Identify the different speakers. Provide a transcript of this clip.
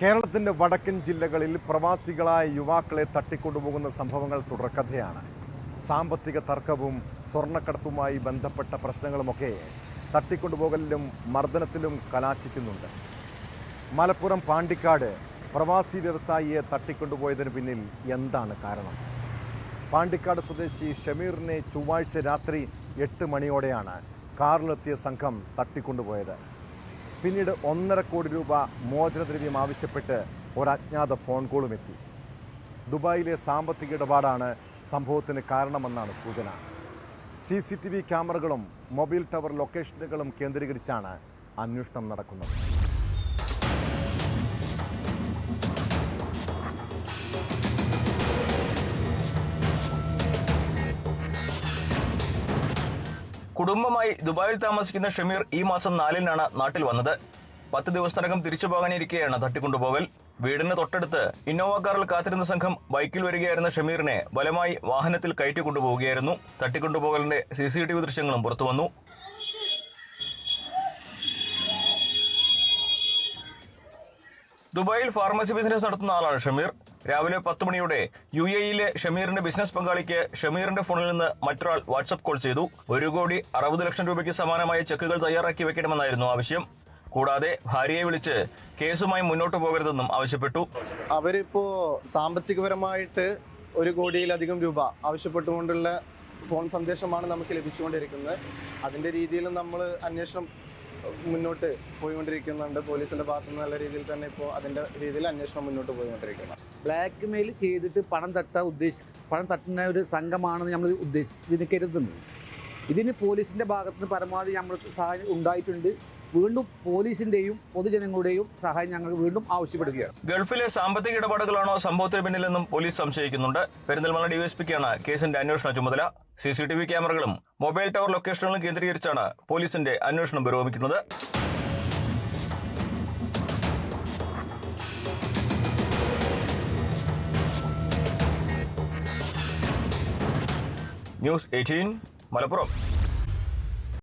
Speaker 1: കേരളത്തിന്റെ വടക്കൻ ജില്ലകളിൽ പ്രവാസികളായ യുവാക്കളെ തട്ടിക്കൊണ്ടുപോകുന്ന സംഭവങ്ങൾ തുടർക്കഥയാണ്. സാമ്പത്തിക തർക്കവും സ്വർണക്കടത്തുമായി ബന്ധപ്പെട്ട പ്രശ്നങ്ങളുമൊക്കെ തട്ടിക്കൊണ്ടുപോകലിലും മർദ്ദനത്തിലും കലാശിക്കുന്നുണ്ട്. മലപ്പുറം പാണ്ടിക്കാട് പ്രവാസി വ്യവസായിയെ തട്ടിക്കൊണ്ടുപോയതിന് പിന്നിൽ എന്താണ് കാരണം? പാണ്ടിക്കാട് സ്വദേശി ഷമീറിനെ ചൊവ്വാഴ്ച രാത്രി എട്ട് മണിയോടെയാണ് കാറിലെത്തിയ സംഘം തട്ടിക്കൊണ്ടുപോയത്. പിന്നീട് ഒന്നര കോടി രൂപ മോചനദ്രവ്യം ആവശ്യപ്പെട്ട് ഒരു അജ്ഞാത ഫോൺ കോളും എത്തി. ദുബായിലെ സാമ്പത്തിക ഇടപാടാണ് സംഭവത്തിന് കാരണമെന്നാണ് സൂചന. സി സി ടി വി ക്യാമറകളും മൊബൈൽ ടവർ ലൊക്കേഷനുകളും കേന്ദ്രീകരിച്ചാണ് അന്വേഷണം നടക്കുന്നത്.
Speaker 2: കുടുംബമായി ദുബായിൽ താമസിക്കുന്ന ഷമീർ ഈ മാസം നാലിനാണ് നാട്ടിൽ വന്നത്. പത്ത് ദിവസത്തിനകം തിരിച്ചു പോകാനിരിക്കെയാണ് തട്ടിക്കൊണ്ടുപോകൽ. വീടിന് തൊട്ടടുത്ത് ഇന്നോവ കാറിൽ കാത്തിരുന്ന സംഘം ബൈക്കിൽ വരികയായിരുന്ന ഷമീറിനെ ബലമായി വാഹനത്തിൽ കയറ്റി കൊണ്ടുപോവുകയായിരുന്നു. തട്ടിക്കൊണ്ടുപോകലിന്റെ സി സി ടി വി ദൃശ്യങ്ങളും പുറത്തുവന്നു. ദുബായിൽ ഫാർമസി ബിസിനസ് നടത്തുന്ന ആളാണ് ഷമീർ. രാവിലെ പത്ത് മണിയോടെ യു എയിലെ ഷമീറിന്റെ ബിസിനസ് പങ്കാളിക്ക് ഷമീറിന്റെ ഫോണിൽ നിന്ന് മറ്റൊരാൾ വാട്സ്ആപ്പ് കോൾ ചെയ്തു. ഒരു കോടി അറുപത് ലക്ഷം രൂപയ്ക്ക് സമാനമായ ചെക്കുകൾ തയ്യാറാക്കി വെക്കണമെന്നായിരുന്നു ആവശ്യം. കൂടാതെ ഭാര്യയെ വിളിച്ച് കേസുമായി മുന്നോട്ട് പോകരുതെന്നും ആവശ്യപ്പെട്ടു.
Speaker 3: അവരിപ്പോ സാമ്പത്തികപരമായിട്ട് ഒരു കോടിയിലധികം രൂപ ആവശ്യപ്പെട്ടുകൊണ്ടുള്ള ഫോൺ സന്ദേശമാണ് നമുക്ക് ലഭിച്ചുകൊണ്ടിരിക്കുന്നത്. അതിന്റെ രീതിയിലും നമ്മൾ അന്വേഷണം മുന്നോട്ട് പോയിക്കൊണ്ടിരിക്കുന്നുണ്ട്. പോലീസിന്റെ ഭാഗത്തു നല്ല രീതിയിൽ തന്നെ ഇപ്പോൾ അതിന്റെ രീതിയിൽ അന്വേഷണം മുന്നോട്ട് പോയിക്കൊണ്ടിരിക്കുന്നു.
Speaker 4: ബ്ലാക്ക് മെയിൽ ചെയ്തിട്ട് പണം തട്ടാൻ ഉദ്ദേശി പണം തട്ടുന്ന ഒരു സംഘമാണെന്ന് നമ്മൾ ഉദ്ദേശിച്ച് ഇതിന് കരുതുന്നത് ഇതിന് പോലീസിന്റെ ഭാഗത്ത് നിന്ന് പരമാവധി നമ്മൾ സഹായം ഉണ്ടായിട്ടുണ്ട്. വീണ്ടും പോലീസിന്റെയും പൊതുജനങ്ങളുടെയും സഹായം ഞങ്ങൾ വീണ്ടും ആവശ്യപ്പെടുകയാണ്.
Speaker 2: ഗൾഫിലെ സാമ്പത്തിക ഇടപാടുകളാണോ സംഭവത്തിന് പിന്നിലെന്നും പോലീസ് സംശയിക്കുന്നുണ്ട്. പെരിന്തൽമണ്ണ ഡിവൈഎസ്പിക്കാണ് കേസിന്റെ അന്വേഷണ ചുമതല. സി സി ടി വി ക്യാമറകളും മൊബൈൽ ടവർ ലൊക്കേഷനുകളും കേന്ദ്രീകരിച്ചാണ് പോലീസിന്റെ അന്വേഷണം പുരോഗമിക്കുന്നത്. News eighteen Malappuram.